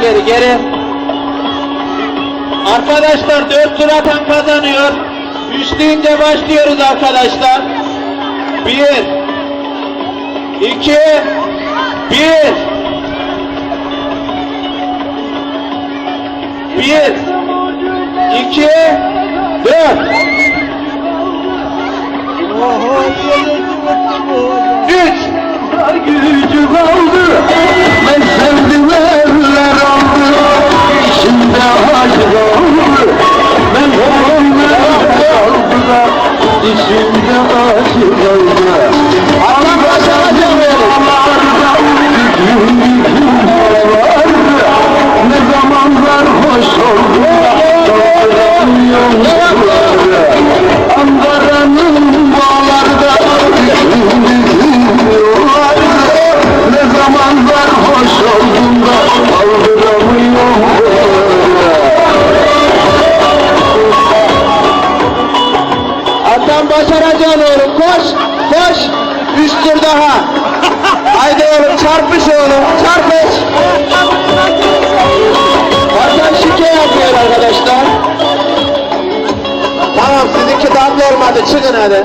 geri geri. Arkadaşlar dört tur atan kazanıyor. Üç başlıyoruz arkadaşlar. Bir. iki, Bir. Bir. iki, Dört. Üç. İçimde aşk oldu Allah başaracağım Ne zamanlar hoş oldu Ankara'nın bağlarda ne zamanlar hoş oldum da başaracaksın oğlum. Koş koş. Üç tur daha. Haydi oğlum çarpış oğlum çarpış. Hasan şike yapıyor arkadaşlar. Tamam sizinki tatlı olmadı çıkın hadi